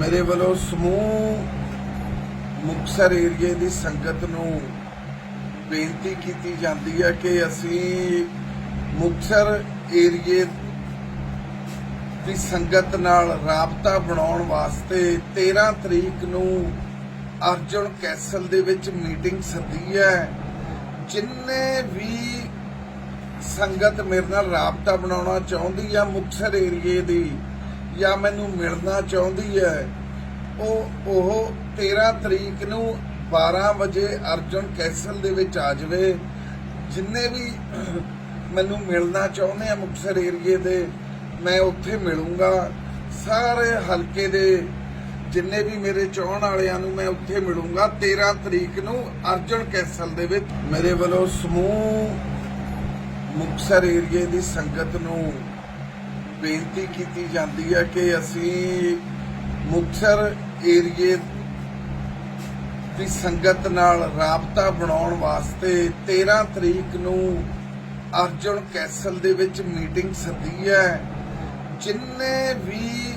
ਮੇਰੇ ਵੱਲੋਂ ਸਮੂਹ ਮੁਕਸਰ ਏਰੀਏ ਦੀ ਸੰਗਤ ਨੂੰ ਬੇਨਤੀ ਕੀਤੀ ਜਾਂਦੀ ਹੈ ਕਿ ਅਸੀਂ ਮੁਕਸਰ ਏਰੀਏ ਦੀ ਸੰਗਤ ਨਾਲ ਰਾਬਤਾ ਬਣਾਉਣ ਵਾਸਤੇ 13 ਤਰੀਕ ਨੂੰ ਅਰਜੁਨ ਕੈਸਲ ਦੇ ਵਿੱਚ ਮੀਟਿੰਗ ਸੱਦੀ ਹੈ। ਜਿੰਨੇ ਵੀ ਸੰਗਤ ਮੇਰੇ ਨਾਲ ਰਾਬਤਾ ਬਣਾਉਣਾ ਚਾਹੁੰਦੀ ਆ ਮੁਕਸਰ ਏਰੀਏ ਦੀ ਜਾਂ ਮੈਨੂੰ ਮਿਲਣਾ ਚਾਹੁੰਦੀ ਹੈ, ਉਹ ਉਹ 13 ਤਰੀਕ ਨੂੰ 12 ਵਜੇ ਅਰਜੁਨ ਕੈਸਲ ਦੇ ਵਿੱਚ ਆ ਜਾਵੇ। ਜਿੰਨੇ ਵੀ ਮੈਨੂੰ ਮਿਲਣਾ ਚਾਹੁੰਦੇ ਆ ਮੁਕਸਰ ਏਰੀਏ ਦੇ, ਮੈਂ ਉੱਥੇ ਮਿਲੂੰਗਾ। ਸਾਰੇ ਹਲਕੇ ਦੇ ਜਿੰਨੇ ਵੀ ਮੇਰੇ ਚਾਹਣ ਵਾਲਿਆਂ ਨੂੰ ਮੈਂ ਉੱਥੇ ਮਿਲੂੰਗਾ। 13 ਤਰੀਕ ਨੂੰ ਅਰਜੁਨ ਕੈਸਲ ਦੇ ਵਿੱਚ। ਮੇਰੇ ਵੱਲੋਂ ਸਮੂਹ ਮੁਕਸਰ ਏਰੀਏ ਦੀ ਸੰਗਤ ਨੂੰ ਬੇਨਤੀ ਕੀਤੀ ਜਾਂਦੀ ਹੈ ਕਿ ਅਸੀਂ ਮੁਕਸਰ ਏਰੀਏ ਦੀ ਸੰਗਤ ਨਾਲ ਰਾਬਤਾ ਬਣਾਉਣ ਵਾਸਤੇ 13 ਤਰੀਕ ਨੂੰ ਅਰਜੁਨ ਕੈਸਲ ਦੇ ਵਿੱਚ ਮੀਟਿੰਗ ਸੱਦੀ ਹੈ। ਜਿੰਨੇ ਵੀ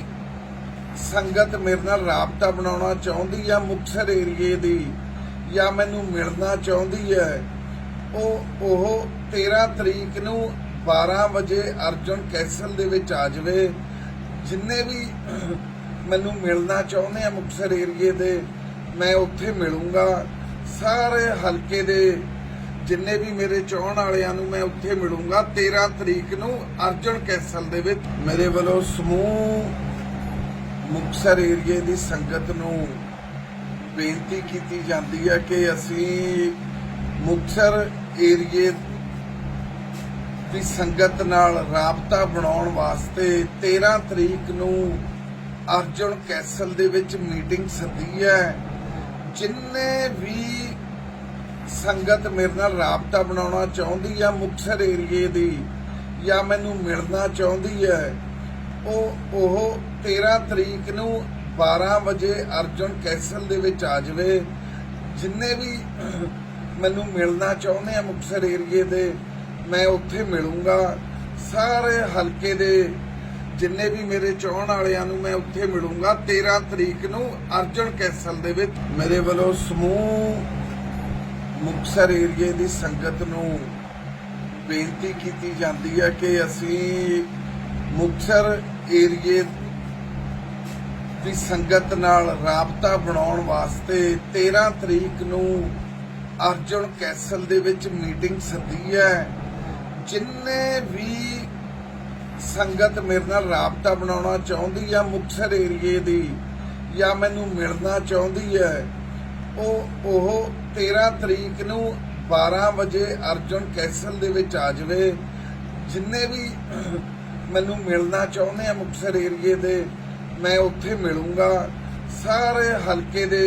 ਸੰਗਤ ਮੇਰੇ ਨਾਲ ਰਾਬਤਾ ਬਣਾਉਣਾ ਚਾਹੁੰਦੀ ਆ ਮੁਕਸਰ ਏਰੀਏ ਦੀ ਜਾਂ ਮੈਨੂੰ ਮਿਲਣਾ ਚਾਹੁੰਦੀ ਹੈ, ਉਹ ਉਹ 13 ਤਰੀਕ ਨੂੰ 12 ਵਜੇ ਅਰਜੁਨ ਕੈਸਲ ਦੇ ਵਿੱਚ ਆ ਜਾਵੇ, ਜਿੰਨੇ ਵੀ ਮੈਨੂੰ ਮਿਲਣਾ ਚਾਹੁੰਦੇ ਆ ਮੁਕਸਰ ਏਰੀਏ ਦੇ, ਮੈਂ ਉੱਥੇ ਮਿਲੂੰਗਾ। ਸਾਰੇ ਹਲਕੇ ਦੇ ਜਿੰਨੇ ਵੀ ਮੇਰੇ ਚਾਹਣ ਵਾਲਿਆਂ ਨੂੰ ਮੈਂ ਉੱਥੇ ਮਿਲੂੰਗਾ। 13 ਤਰੀਕ ਨੂੰ ਅਰਜੁਨ ਕੈਸਲ ਦੇ ਵਿੱਚ ਮੇਰੇ ਵੱਲੋਂ ਸਮੂਹ ਮੁਕਸਰ ਏਰੀਏ ਦੀ ਸੰਗਤ ਨੂੰ ਬੇਨਤੀ ਕੀਤੀ ਜਾਂਦੀ ਹੈ ਕਿ ਅਸੀਂ ਮੁਕਸਰ ਏਰੀਏ ਦੀ ਸੰਗਤ ਨਾਲ ਰਾਬਤਾ ਬਣਾਉਣ ਵਾਸਤੇ 13 ਤਰੀਕ ਨੂੰ ਅਰਜੁਨ ਕੈਸਲ ਦੇ ਵਿੱਚ ਮੀਟਿੰਗ ਸੱਦੀ ਹੈ। ਜਿੰਨੇ ਵੀ ਸੰਗਤ ਮੇਰੇ ਨਾਲ ਰਾਬਤਾ ਬਣਾਉਣਾ ਚਾਹੁੰਦੀ ਆ ਮੁਕਸਰ ਏਰੀਏ ਦੀ ਜਾਂ ਮੈਨੂੰ ਮਿਲਣਾ ਚਾਹੁੰਦੀ ਹੈ, ਉਹ ਉਹ 13 ਤਰੀਕ ਨੂੰ 12 ਵਜੇ ਅਰਜੁਨ ਕੈਸਲ ਦੇ ਵਿੱਚ ਆ ਜਾਵੇ। ਜਿੰਨੇ ਵੀ ਮੈਨੂੰ ਮਿਲਣਾ ਚਾਹੁੰਦੇ ਆ ਮੁਕਸਰ ਏਰੀਏ ਦੇ ਮੈਂ ਉੱਥੇ ਮਿਲੂੰਗਾ। ਸਾਰੇ ਹਲਕੇ ਦੇ ਜਿੰਨੇ ਵੀ ਮੇਰੇ ਚਾਹਣ ਵਾਲਿਆਂ ਨੂੰ ਮੈਂ ਉੱਥੇ ਮਿਲੂੰਗਾ। 13 ਤਰੀਕ ਨੂੰ ਅਰਜੁਨ ਕੈਸਲ ਦੇ ਵਿੱਚ ਮੇਰੇ ਵੱਲੋਂ ਸਮੂਹ ਮੁਕਸਰ ਏਰੀਏ ਦੀ ਸੰਗਤ ਨੂੰ ਬੇਨਤੀ ਕੀਤੀ ਜਾਂਦੀ ਹੈ ਕਿ ਅਸੀਂ ਮੁਕਸਰ ਏਰੀਏ ਦੀ ਸੰਗਤ ਨਾਲ ਰਾਬਤਾ ਬਣਾਉਣ ਵਾਸਤੇ 13 ਤਰੀਕ ਨੂੰ ਅਰਜੁਨ ਕੈਸਲ ਦੇ ਵਿੱਚ ਮੀਟਿੰਗ ਸੱਦੀ ਹੈ। ਜਿੰਨੇ ਵੀ ਸੰਗਤ ਮੇਰੇ ਨਾਲ ਰਾਬਤਾ ਬਣਾਉਣਾ ਚਾਹੁੰਦੀ ਆ ਮੁਕਸਰ ਏਰੀਏ ਦੀ ਜਾਂ ਮੈਨੂੰ ਮਿਲਣਾ ਚਾਹੁੰਦੀ ਹੈ, ਉਹ ਉਹ 13 ਤਰੀਕ ਨੂੰ 12 ਵਜੇ ਅਰਜੁਨ ਕੈਸਲ ਦੇ ਵਿੱਚ ਆ ਜਾਵੇ। ਜਿੰਨੇ ਵੀ ਮੈਨੂੰ ਮਿਲਣਾ ਚਾਹੁੰਦੇ ਆ ਮੁਕਸਰ ਏਰੀਏ ਦੇ, ਮੈਂ ਉੱਥੇ ਮਿਲੂੰਗਾ। ਸਾਰੇ ਹਲਕੇ ਦੇ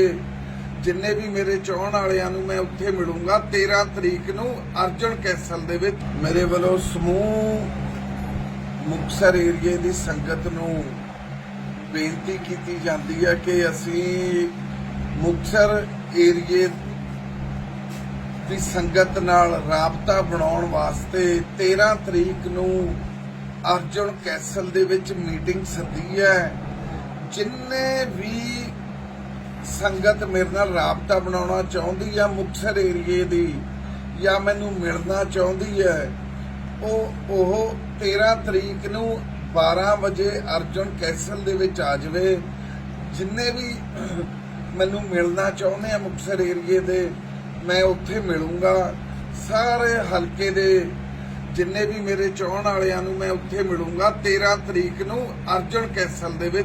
ਜਿੰਨੇ ਵੀ ਮੇਰੇ ਚਾਹਣ ਵਾਲਿਆਂ ਨੂੰ ਮੈਂ ਉੱਥੇ ਮਿਲੂੰਗਾ 13 ਤਰੀਕ ਨੂੰ ਅਰਜੁਨ ਕੈਸਲ ਦੇ ਵਿੱਚ ਮੇਰੇ ਵੱਲੋਂ ਸਮੂਹ ਮੁਕਸਰ ਏਰੀਏ ਦੀ ਸੰਗਤ ਨੂੰ ਬੇਨਤੀ ਕੀਤੀ ਜਾਂਦੀ ਹੈ ਕਿ ਅਸੀਂ ਮੁਕਸਰ ਏਰੀਏ ਦੀ ਸੰਗਤ ਨਾਲ ਰਾਬਤਾ ਬਣਾਉਣ ਵਾਸਤੇ 13 ਤਰੀਕ ਨੂੰ ਅਰਜੁਨ ਕੈਸਲ ਦੇ ਵਿੱਚ ਮੀਟਿੰਗ ਸੱਦੀ ਹੈ। ਜਿੰਨੇ ਵੀ ਸੰਗਤ ਮੇਰੇ ਨਾਲ ਰਾਬਤਾ ਬਣਾਉਣਾ ਚਾਹੁੰਦੀ ਆ ਮੁਕਸਰ ਏਰੀਏ ਦੀ ਜਾਂ ਮੈਨੂੰ ਮਿਲਣਾ ਚਾਹੁੰਦੀ ਹੈ, ਉਹ ਉਹ 13 ਤਰੀਕ ਨੂੰ 12 ਵਜੇ ਅਰਜੁਨ ਕੈਸਲ ਦੇ ਵਿੱਚ ਆ ਜਾਵੇ। ਜਿੰਨੇ ਵੀ ਮੈਨੂੰ ਮਿਲਣਾ ਚਾਹੁੰਦੇ ਆ ਮੁਕਸਰ ਏਰੀਏ ਦੇ, ਮੈਂ ਉੱਥੇ ਮਿਲੂੰਗਾ। ਸਾਰੇ ਹਲਕੇ ਦੇ ਜਿੰਨੇ ਵੀ ਮੇਰੇ ਚਾਹਣ ਵਾਲਿਆਂ ਨੂੰ ਮੈਂ ਉੱਥੇ ਮਿਲੂੰਗਾ। 13 ਤਰੀਕ ਨੂੰ ਅਰਜੁਨ ਕੈਸਲ ਦੇ ਵਿੱਚ